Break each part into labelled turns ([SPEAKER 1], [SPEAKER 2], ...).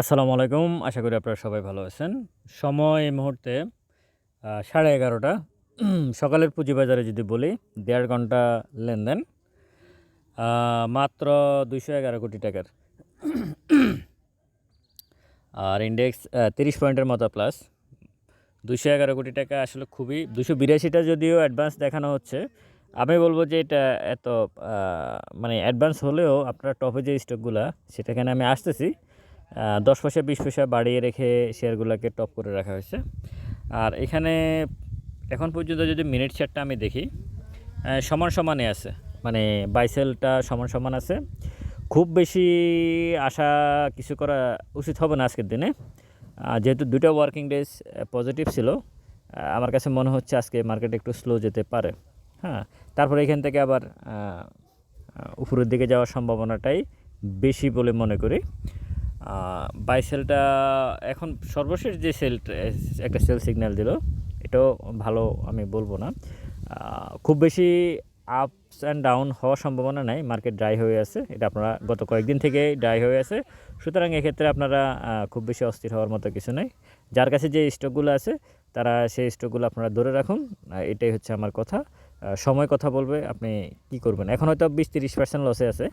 [SPEAKER 1] আসসালামু আলাইকুম, আশা করি আপনারা সবাই ভালো আছেন। সময় এই মুহূর্তে সাড়ে এগারোটা। সকালের পুঁজিবাজারে যদি বলি, দেড় ঘণ্টা লেনদেন মাত্র দুইশো এগারো কোটি টাকার। আর ইন্ডেক্স তিরিশ পয়েন্টের মতো প্লাস দুশো এগারো কোটি টাকা আসলে খুবই দুশো বিরাশিটা যদিও অ্যাডভান্স দেখানো হচ্ছে, আমি বলব যে এটা এত মানে অ্যাডভান্স হলেও আপনার টপে যে স্টকগুলা সেটাখানে আমি আসতেছি। দশ পয়সা, বিশ পয়সা বাড়িয়ে রেখে শেয়ারগুলোকে টপ করে রাখা হয়েছে। আর এখানে এখন পর্যন্ত যদি মিনিট শেয়ারটা আমি দেখি সমান সমানে আছে। মানে বাইসেলটা সমান সমান আছে। খুব বেশি আশা কিছু করা উচিত হবে না আজকের দিনে। যেহেতু দুটো ওয়ার্কিং ডেজ পজিটিভ ছিল আমার কাছে মনে হচ্ছে আজকে মার্কেট একটু স্লো যেতে পারে। হ্যাঁ তারপরে এখান থেকে আবার উপরের দিকে যাওয়ার সম্ভাবনাটাই বেশি বলে মনে করি। বাই সেলটা এখন সর্বশেষ যে সেল একটা সেল সিগন্যাল দিল, এটাও ভালো আমি বলব না। খুব বেশি আপস অ্যান্ড ডাউন হওয়ার সম্ভাবনা নাই মার্কেট ড্রাই হয়ে আছে, এটা আপনারা গত কয়েকদিন থেকে ড্রাই হয়ে আছে। সুতরাং এক্ষেত্রে আপনারা খুব বেশি অস্থির হওয়ার মতো কিছু নেই। যার কাছে যে স্টকগুলো আছে, তারা সেই স্টকগুলো আপনারা ধরে রাখুন এটাই হচ্ছে আমার কথা। সময় কথা বলবে, আপনি কি করবেন? এখন হয়তো বিশ তিরিশ পার্সেন্ট লসে আছে।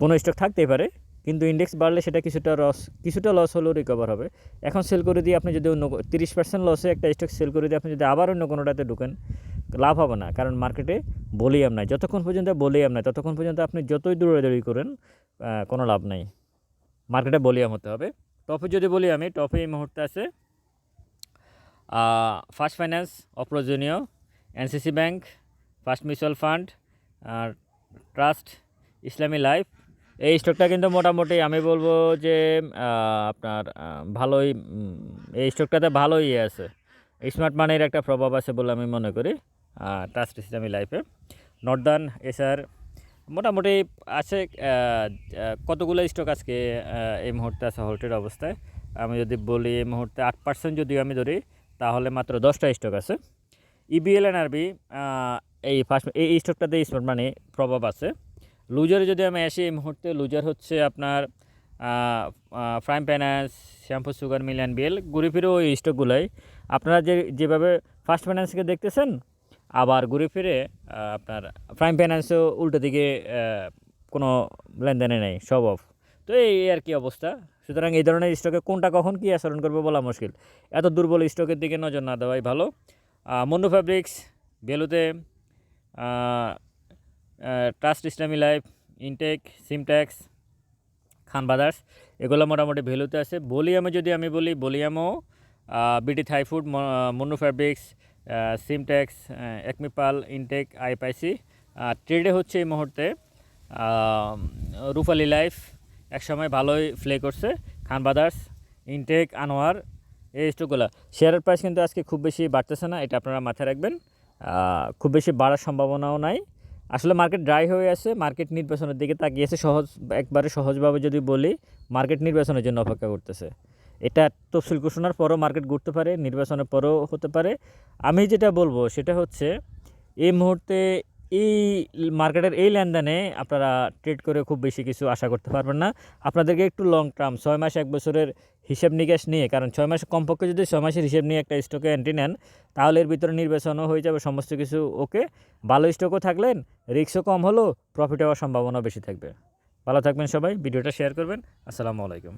[SPEAKER 1] কোনো স্টক থাকতেই পারে কিন্তু ইন্ডেক্স বাড়লে সেটা কিছুটা লস কিছুটা লস হলেও রিকভার হবে। এখন সেল করে দিয়ে আপনি যদি অন্য তিরিশ পার্সেন্ট লসে একটা স্টক সেল করে দিয়ে আপনি যদি আবার অন্য কোনোটাতে ঢুকেন, লাভ হবে না। কারণ মার্কেটে বলিয়াম নাই। যতক্ষণ পর্যন্ত বলিয়াম নাই, ততক্ষণ পর্যন্ত আপনি যতই দৌড়াদৌড়ি করেন কোনো লাভ নাই। মার্কেটে বলিয়াম হতে হবে। টপে যদি বলি আমি টপে এই মুহূর্তে আছে ফার্স্ট ফাইন্যান্স অপ্রয়োজনীয় NCC bank first mutual fund আর ট্রাস্ট ইসলামী লাইফ এই স্টকটা কিন্তু মোটামুটি আমি বলব যে আপনার ভালোই এই স্টকটাতে ভালোই ইয়ে আছে। স্মার্ট মানির একটা প্রভাব আছে বলে আমি মনে করি ট্রাস্ট ইসলামী লাইফে নর্দার্ন এসআর মোটামুটি আছে কতগুলো স্টক আজকে এই মুহূর্তে আছে হোল্টের অবস্থায়? আমি যদি বলি এই মুহূর্তে আট পার্সেন্ট যদি আমি ধরি, তাহলে মাত্র দশটা স্টক আছে। E ইবিএল এন আরবি এই ফার্স্ট এই স্টকটাতে স্মার্ট মানি প্রভাব আছে। লুজারে যদি আমি আসি এই মুহূর্তে, লুজার হচ্ছে আপনার prime finance Shyampur sugar mill and BL ঘুরে ফিরেও ওই স্টকগুলোই আপনারা যে, যেভাবে ফার্স্ট ফাইন্যান্সকে দেখতেছেন, আবার ঘুরে ফিরে আপনার প্রাইম ফাইন্যান্সও উল্টো দিকে কোনো লেনদেনে নেই, সব অফ তো এই আর কি অবস্থা। সুতরাং এই ধরনের স্টকে কোনটা কখন কী আচরণ করবে বলা মুশকিল। এত দুর্বল স্টকের দিকে নজর না দেওয়াই ভালো। মন্ডু ফ্যাব্রিক্স বেলুতে trust Islami life intech সিমট্যাক্স Khan brothers এগুলো মোটামুটি ভ্যালুতে আছে। বলিয়ামে যদি আমি বলি, বলিয়ামও বিটি থাই ফুড মন্ডু ফ্যাব্রিক্স সিমট্যাক্স একমিপাল ইনটেক আইপাইসি ট্রেডে হচ্ছে এই মুহূর্তে রুফালি লাইফ একসময় ভালোই প্লে করছে। খান বাদার্স ইনটেক আনোয়ার, এই স্টকগুলো শেয়ারের প্রাইস কিন্তু আজকে খুব বেশি বাড়তেছে না, এটা আপনারা মাথায় রাখবেন। খুব বেশি বাড়ার সম্ভাবনাও নাই। আসলে মার্কেট ড্রাই হয়ে আছে মার্কেট নির্বাচনের দিকে তাকিয়েছে সহজ, একবারে সহজভাবে যদি বলি মার্কেট নির্বাচনের জন্য অপেক্ষা করতেছে। এটা তফসিল ঘোষণার পরও মার্কেট ঘুরতে পারে, নির্বাচনের পরও হতে পারে। আমি যেটা বলব সেটা হচ্ছে, এই মুহূর্তে এই মার্কেটের এই লেনদেনে আপনারা ট্রেড করে খুব বেশি কিছু আশা করতে পারবেন না। আপনাদেরকে একটু লং টার্ম ছয় মাস, এক বছরের হিসাব নিকাশ নিয়ে, কারণ ছয় মাস কমপক্ষে যদি ছয় মাসের হিসাব নিয়ে একটা স্টকে এন্ট্রি নেন, তাহলে এর ভিতরে নির্বাচনও হয়ে যাবে, সমস্ত কিছু ওকে ভালো স্টকও থাকলেন রিস্কও কম হলেও প্রফিট হওয়ার সম্ভাবনা বেশি থাকবে। ভালো থাকবেন সবাই, ভিডিওটা শেয়ার করবেন। আসসালামু আলাইকুম।